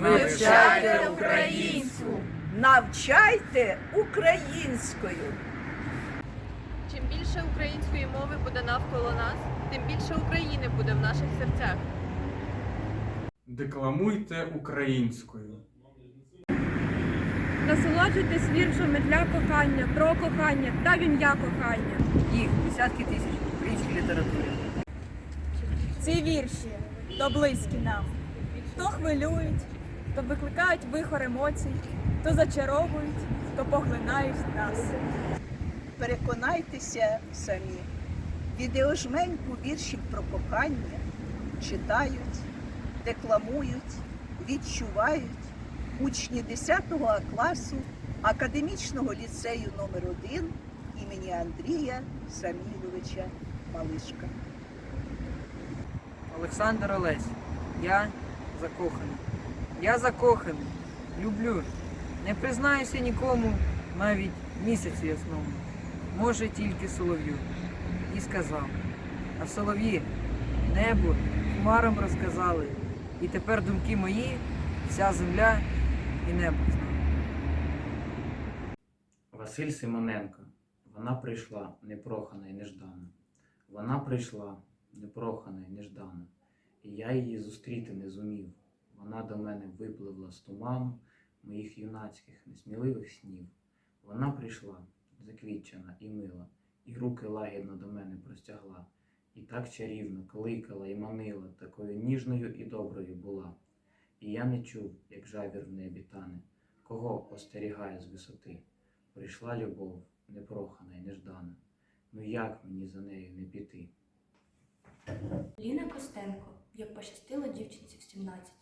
Вивчайте українську! Навчайте українською! Чим більше української мови буде навколо нас, тим більше України буде в наших серцях. Декламуйте українською. Насолоджуйтесь віршами для кохання, про кохання та в ім'я кохання. Їх десятки тисяч в українській літературі. Ці вірші то близькі нам, то хвилюють, то викликають вихор емоцій, то зачаровують, то поглинають нас. Переконайтеся самі. Відеожменьку віршів про кохання читають, декламують, відчувають учні 10 класу академічного ліцею номер 1 імені Андрія Саміловича Малишка. Олександр Олесь, я закоханий. Я закоханий, люблю. Не признаюся нікому, навіть місяцю ясному. Може тільки солов'ю. І сказав. А солов'ї небо хмаром розказали. І тепер думки мої, вся земля і небо знали. Василь Симоненко. Вона прийшла непрохана і неждана. Вона прийшла непрохана і неждана. І я її зустріти не зумів. Вона до мене випливла з туману моїх юнацьких несміливих снів. Вона прийшла заквітчена і мила, і руки лагідно до мене простягла, і так чарівно кликала і манила, такою ніжною і доброю була. І я не чув, як жавір в небі тане, кого остерігає з висоти. Прийшла любов, непрохана і неждана. Ну як мені за нею не піти? Ліна Костенко, як пощастило дівчинці в 17.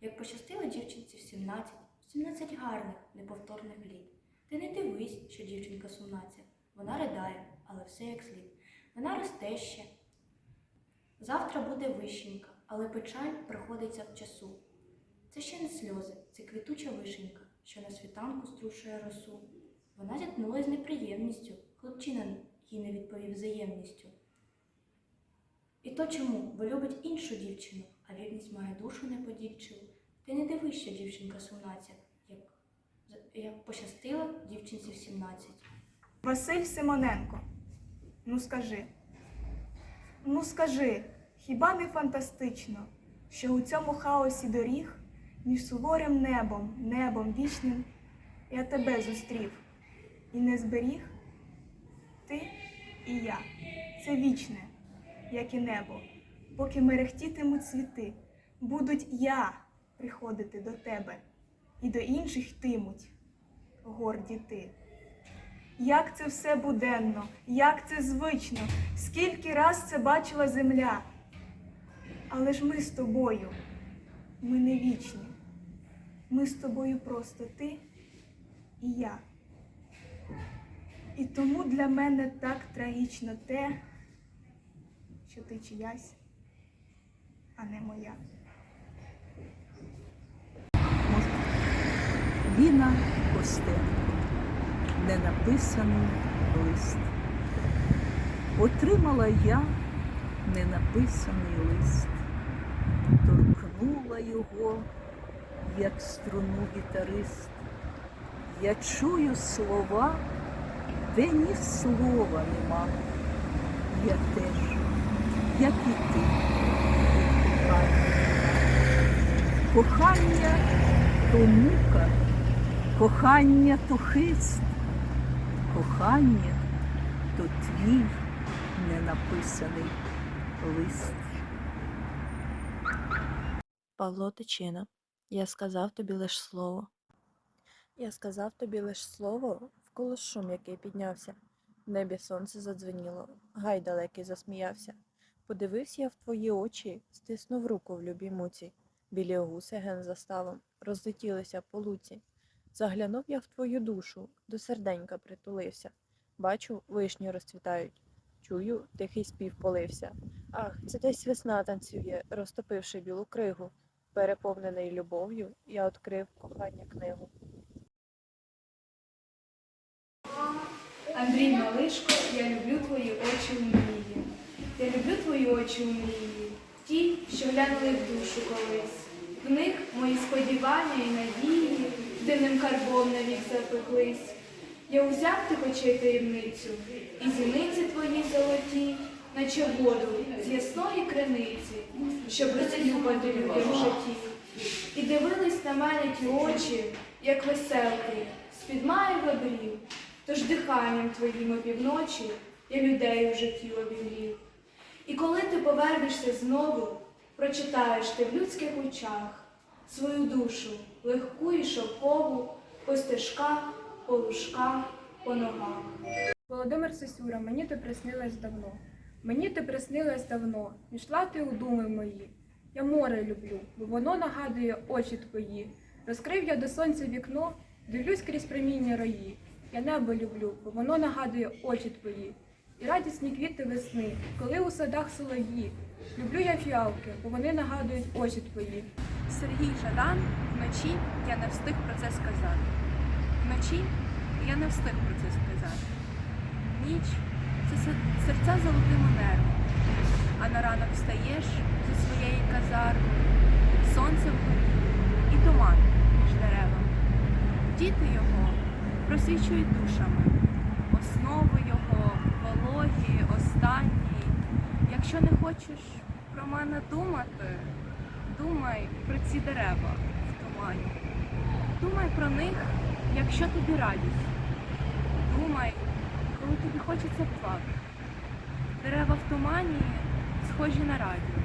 Як пощастило дівчинці в 17, 17 гарних, неповторних літ. Ти не дивись, що дівчинка сумнаця. Вона ридає, але все як слід. Вона росте ще. Завтра буде вищенька, але печаль приходиться в часу. Це ще не сльози, це квітуча вишенька, що на світанку струшує росу. Вона зіткнулася з неприємністю, хлопчина їй не відповів взаємністю. І то чому, бо любить іншу дівчину, а має душу неподільчу. Ти не дивись, що дівчинка сумнадця, як, як пощастило дівчинці в 17. Василь Симоненко. Ну скажи. Ну скажи, хіба не фантастично, що у цьому хаосі доріг між суворим небом, небом вічним я тебе зустрів і не зберіг? Ти і я. Це вічне, як і небо. Поки мерехтітимуть світи, будуть я приходити до тебе, і до інших йтимуть, горді ти. Як це все буденно, як це звично, скільки раз це бачила земля. Але ж ми з тобою, ми не вічні. Ми з тобою просто ти і я. І тому для мене так трагічно те, що ти чиясь, а не моя. Ліна Костенко. Ненаписаний лист. Отримала я ненаписаний лист, торкнула його, як струну гітарист. Я чую слова, де ні слова нема. Я теж, як і ти, кохання. Кохання то мука, кохання то хист, кохання то твій ненаписаний лист. Павло Тичина, я сказав тобі лиш слово. Я сказав тобі лиш слово, вколо шум, який піднявся. В небі сонце задзвеніло, гай далекий засміявся. Подивився я в твої очі, стиснув руку в любій муці. Білі гуси ген заставом, розлетілися по луці. Заглянув я в твою душу, до серденька притулився. Бачу, вишні розцвітають. Чую, тихий спів полився. Ах, це десь весна танцює, розтопивши білу кригу. Переповнений любов'ю, я відкрив кохання книгу. Андрій Малишко, я люблю твої очі у мрії. Я люблю твої очі у мрії, ті, що глянули в душу колись. В них мої сподівання і надії, дивним карбом навік запеклись. Я узяв тих очей таємницю, і зіниці твої золоті, наче воду з ясної криниці, щоб розлюбати людям в житті. І дивились на мене ті очі, як веселки, з-під маєв обрів, тож диханням твоїм опівночі я людей в житті обігрів. І коли ти повернешся знову, прочитаєш ти в людських очах свою душу, легку і шовкову, по стежках, по лужках, по ногах. Володимир Сосюра, мені ти приснилась давно. Мені ти приснилась давно, ішла ти у думи мої. Я море люблю, бо воно нагадує очі твої. Розкрив я до сонця вікно, дивлюсь крізь проміння рої. Я небо люблю, бо воно нагадує очі твої. І радісні квіти весни, коли у садах солов'ї. Люблю я фіалки, бо вони нагадують очі твої. Сергій Жадан вночі я не встиг про це сказати. Вночі я не встиг про це сказати. Ніч це серця золотими нервами, а на ранок встаєш зі своєї казарми, сонце вгорі і туман між деревами. Діти його просвічують душами, основи його вологі, останні. Якщо не хочеш про мене думати, Думай про ці дерева в тумані. Думай про них, якщо тобі радість. Думай, коли тобі хочеться плакати. Дерева в тумані схожі на радіо,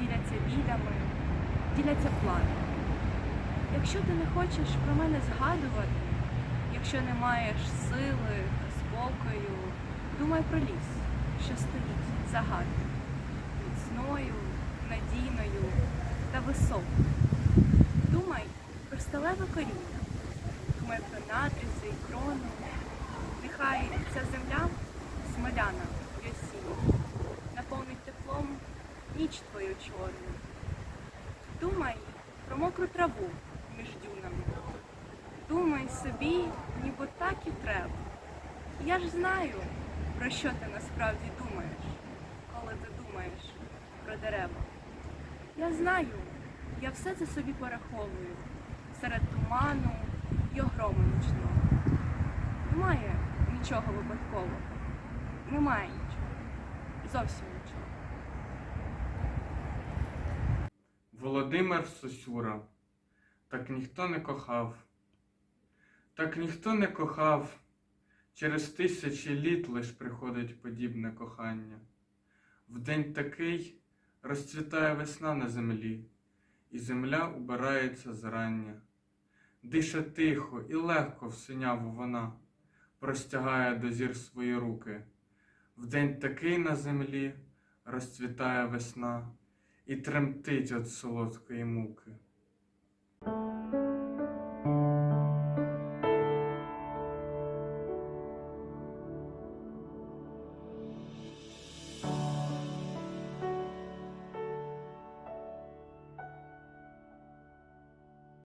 діляться бідами, діляться планом. Якщо ти не хочеш про мене згадувати, якщо не маєш сили спокою, думай про ліс, що стоїть загадкою, міцною, надійною та високою. Думай про сталеве коріння, думай про надрізи і крону. Нехай ця земля смоляна й осіння, наповнить теплом ніч твою чорну. Думай про мокру траву між дюнами. Думай собі, ніби так і треба. Я ж знаю, про що ти насправді думаєш, коли ти думаєш про дерева. Я знаю, я все це собі пораховую серед туману й грому нічного. Немає нічого випадкового. Немає нічого. Зовсім нічого. Володимир Сосюра. Так ніхто не кохав. Так ніхто не кохав. Через тисячі літ лиш приходить подібне кохання. В день такий розцвітає весна на землі, і земля убирається зрання. Дише тихо і легко в синяву вона простягає до зір свої руки. В день такий на землі розцвітає весна і тремтить від солодкої муки.